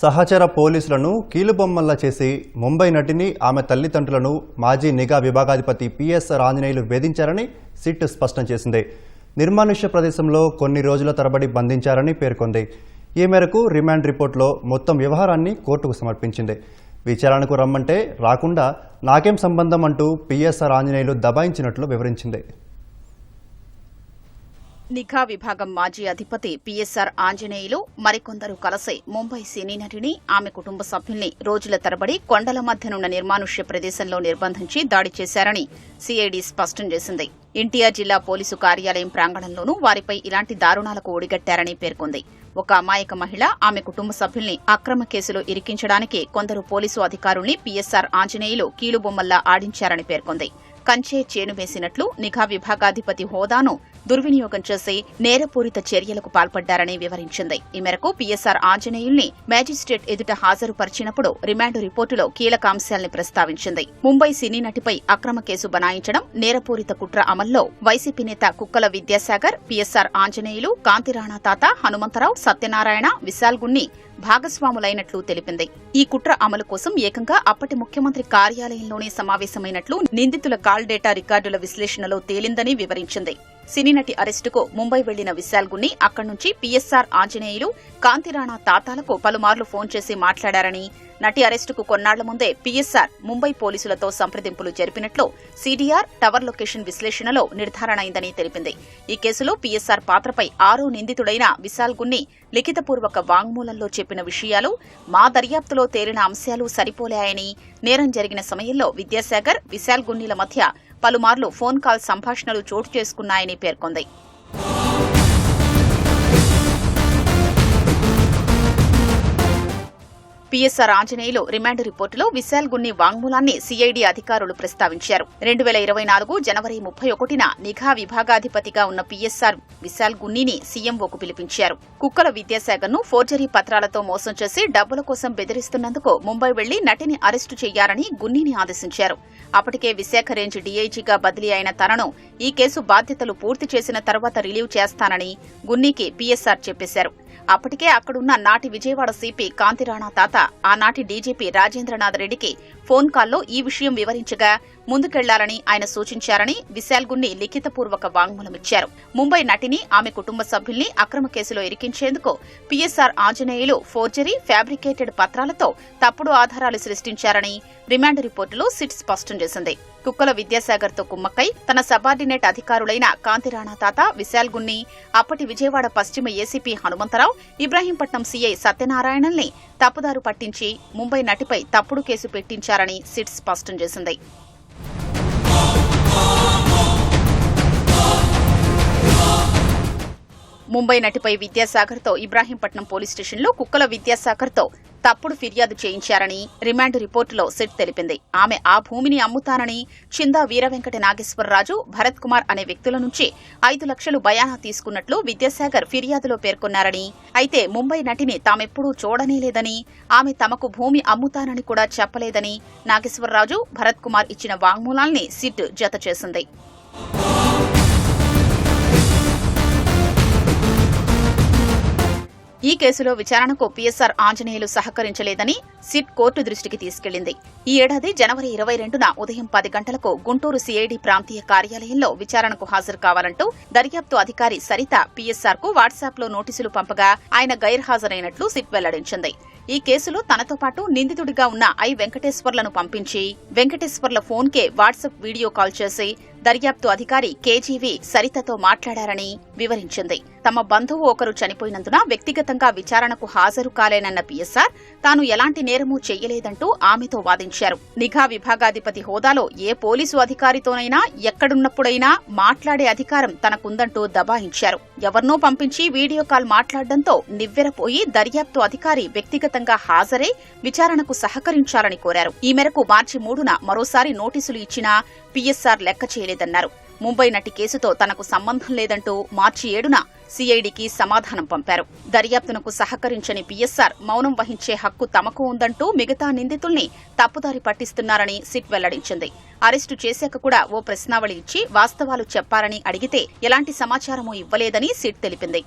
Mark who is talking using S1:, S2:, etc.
S1: సహచర పోలీసులను కీలుబొమ్మల్లా చేసి ముంబై నటిని ఆమె తల్లిదండ్రులను మాజీ నిఘా విభాగాధిపతి పిఎస్ఆర్ ఆంజనేయులు వేధించారని సిట్ స్పష్టం చేసింది. నిర్మానుష్య ప్రదేశంలో కొన్ని రోజుల తరబడి బంధించారని పేర్కొంది. ఈ మేరకు రిమాండ్ రిపోర్టులో మొత్తం వ్యవహారాన్ని కోర్టుకు సమర్పించింది. విచారణకు రమ్మంటే రాకుండా నాకేం సంబంధం అంటూ పిఎస్ఆర్ ఆంజనేయులు దబాయించినట్లు వివరించింది.
S2: నిఘా విభాగం మాజీ అధిపతి పిఎస్ఆర్ ఆంజనేయులు మరికొందరు కలిసి ముంబై సినీ నటిని ఆమె కుటుంబ సభ్యుల్ని రోజుల తరబడి కొండల మధ్యనున్న నిర్మానుష్య ప్రదేశంలో నిర్బంధించి దాడి చేశారని సిఐడి స్పష్టం చేసింది. ఎన్టీఆర్ జిల్లా పోలీసు కార్యాలయం ప్రాంగణంలోనూ వారిపై ఇలాంటి దారుణాలకు ఒడిగట్టారని పేర్కొంది. ఒక అమాయక మహిళ ఆమె కుటుంబ సభ్యుల్ని అక్రమ కేసులో ఇరికించడానికి కొందరు పోలీసు అధికారుల్ని పిఎస్ఆర్ ఆంజనేయులు కీలుబొమ్మల్లా ఆడించారని పేర్కొంది. కంచే చేను వేసినట్లు నిఘా విభాగాధిపతి హోదాను దుర్వినియోగం చేసి నేరపూరిత చర్యలకు పాల్పడ్డారని వివరించింది. ఈ మేరకు పీఎస్ఆర్ ఆంజనేయుల్ని మేజిస్ట్రేట్ ఎదుట హాజరుపరిచినప్పుడు రిమాండ్ రిపోర్టులో కీలక అంశాల్ని ప్రస్తావించింది. ముంబై సినీ నటిపై అక్రమ కేసు బనాయించడం నేరపూరిత కుట్ర అమల్లో వైసీపీ నేత కుక్కల విద్యాసాగర్ పీఎస్ఆర్ ఆంజనేయులు కాంతిరాణా తాత హనుమంతరావు సత్యనారాయణ విశాల్ గున్ని భాగస్వాములైనట్లు తెలిపింది. ఈ కుట్ర అమలు కోసం ఏకంగా అప్పటి ముఖ్యమంత్రి కార్యాలయంలోనే సమావేశమైనట్లు నిందితుల కాల్ డేటా రికార్డుల విశ్లేషణలో తేలిందని వివరించింది. సినీ నటి అరెస్టుకు ముంబై వెళ్ళిన విశాల్ గున్ని అక్కడి నుంచి పీఎస్ఆర్ ఆంజనేయులు కాంతిరాణా తాతాలకు పలుమార్లు ఫోన్ చేసి మాట్లాడారని. నటి అరెస్టుకు కొన్నాళ్ళ ముందే పీఎస్ఆర్ ముంబై పోలీసులతో సంప్రదింపులు జరిపినట్లు సీడీఆర్ టవర్ లొకేషన్ విశ్లేషణలో నిర్ధారణ అయిందని తెలిపింది. ఈ కేసులో పీఎస్ఆర్ పాత్రపై ఆరో నిందితుడైన విశాల్ గున్ని లిఖితపూర్వక వాంగ్మూలంలో చెప్పిన విషయాలు మా దర్యాప్తులో తేలిన అంశాలు సరిపోలాయని నేరం జరిగిన సమయంలో విద్యాసాగర్ విశాల్ గున్నీల మధ్య పలుమార్లు ఫోన్ కాల్ సంభాషణలు చోటు చేసుకున్నాయని పేర్కొంది. పీఎస్ఆర్ ఆంజనేయులు రిమాండ్ రిపోర్టులో విశాల్ గున్ని వాంగ్మూలాన్ని సీఐడీ అధికారులు ప్రస్తావించారు. రెండు వేల ఇరవై నాలుగు జనవరి ముప్పై ఒకటిన నిఘా విభాగాధిపతిగా ఉన్న పీఎస్ఆర్ విశాల్ గున్నిని సీఎంఓకు పిలిపించారు. కుక్కల విద్యాశాఖను ఫోర్జరీ పత్రాలతో మోసం చేసి డబ్బుల కోసం బెదిరిస్తున్నందుకు ముంబై వెళ్ళి నటిని అరెస్టు చేయాలని గున్నిని ఆదేశించారు. అప్పటికే విశాఖ రేంజ్ డీఐజీగా బదిలీ అయిన తనను ఈ కేసు బాధ్యతలు పూర్తి చేసిన తర్వాత రిలీవ్ చేస్తానని గున్నీకి పీఎస్ఆర్ చెప్పేశారు. అప్పటికే అక్కడున్న నాటి విజయవాడ సిపి కాంతిరాణా తాత ఆనాటి డీజీపీ రాజేంద్రనాథ్ రెడ్డికి ఫోన్ కాల్లో ఈ విషయం వివరించగా ముందుకెళ్ళాలని ఆయన సూచించారని విశాల్గుణ్ణి లిఖితపూర్వక వాంగ్మూలమిచ్చారు. ముంబై నటిని ఆమె కుటుంబ సభ్యుల్ని అక్రమ కేసులో ఇరికించేందుకు పీఎస్ఆర్ ఆంజనేయులు ఫోర్జరీ ఫ్యాబ్రికేటెడ్ పత్రాలతో తప్పుడు ఆధారాలు సృష్టించారని రిమాండ్ రిపోర్టులో సిట్ స్పష్టం చేసింది. కుక్కల విద్యాసాగర్తో కుమ్మక్కై తన సబార్డినేట్ అధికారులైన కాంతిరాణా తాత విశాల్ గున్ని అప్పటి విజయవాడ పశ్చిమ ఏసీపీ హనుమంతరావు ఇబ్రాహీంపట్నం సీఐ సత్యనారాయణల్ని తప్పుదారు పట్టించి ముంబై నటిపై తప్పుడు కేసు పెట్టించారని సిట్ స్పష్టం చేసింది. ముంబై నటిపై విద్యాసాగర్తో ఇబ్రాహీంపట్నం పోలీస్ స్టేషన్లో కుక్కల విద్యాసాగర్తో తప్పుడు ఫిర్యాదు చేయించారని రిమాండ్ రిపోర్టులో సిట్ తెలిపింది. ఆమె ఆ భూమిని అమ్ముతానని చిందా వీరవెంకట నాగేశ్వరరాజు భరత్ కుమార్ అనే వ్యక్తుల నుంచి ఐదు లక్షలు బయానా తీసుకున్నట్లు విద్యాసాగర్ ఫిర్యాదులో పేర్కొన్నారని అయితే ముంబై నటిని తామెప్పుడూ చూడనేలేదని ఆమె తమకు భూమి అమ్ముతానని కూడా చెప్పలేదని నాగేశ్వరరాజు భరత్ కుమార్ ఇచ్చిన వాంగ్మూలాల్ని సిట్ జత చేసింది. ఈ కేసులో విచారణకు పీఎస్ఆర్ ఆంజనేయులు సహకరించలేదని సిట్ కోర్టు దృష్టికి తీసుకెళ్ళింది ఈ ఏడాది జనవరి ఇరవై రెండున ఉదయం పది గంటలకు గుంటూరు సిఐడి ప్రాంతీయ కార్యాలయంలో విచారణకు హాజరు కావాలంటూ దర్యాప్తు అధికారి సరిత పీఎస్ఆర్కు వాట్సాప్లో నోటీసులు పంపగా ఆయన గైర్హాజరైనట్లు సిట్ వెల్లడించింది. ఈ కేసులో తనతో పాటు నిందితుడిగా ఉన్న ఐ వెంకటేశ్వర్లను పంపించి వెంకటేశ్వర్ల ఫోన్కే వాట్సాప్ వీడియో కాల్ చేసి దర్యాప్తు అధికారి కేజీవి సరితతో మాట్లాడారని వివరించింది. తమ బంధువు ఒకరు చనిపోయినందున వ్యక్తిగతంగా విచారణకు హాజరు కాలేనన్న పిఎస్ఆర్ తాను ఎలాంటి నేరమూ చెయ్యలేదంటూ ఆమెతో వాదించారు. నిఘా విభాగాధిపతి హోదాలో ఏ పోలీసు అధికారితోనైనా ఎక్కడున్నప్పుడైనా మాట్లాడే అధికారం తనకుందంటూ దబాయించారు. ఎవరినో పంపించి వీడియో కాల్ మాట్లాడడంతో నివ్వెరపోయి దర్యాప్తు అధికారి వ్యక్తిగతంగా హాజరై విచారణకు సహకరించాలని కోరారు. ఈ మేరకు మార్చి మూడున మరోసారి నోటీసులు ఇచ్చినా పీఎస్ఆర్ లెక్క చేయలేదన్నారు. ముంబై నటి కేసుతో తనకు సంబంధం లేదంటూ మార్చి ఏడున సీఐడికి సమాధానం పంపారు. దర్యాప్తునకు సహకరించని పీఎస్ఆర్ మౌనం వహించే హక్కు తమకు ఉందంటూ మిగతా నిందితుల్ని తప్పుదారి పట్టిస్తున్నారని సిట్ వెల్లడించింది. అరెస్టు చేశాక కూడా ఓ ప్రశ్నావళి ఇచ్చి వాస్తవాలు చెప్పారని అడిగితే ఎలాంటి సమాచారమూ ఇవ్వలేదని సిట్ తెలిపింది.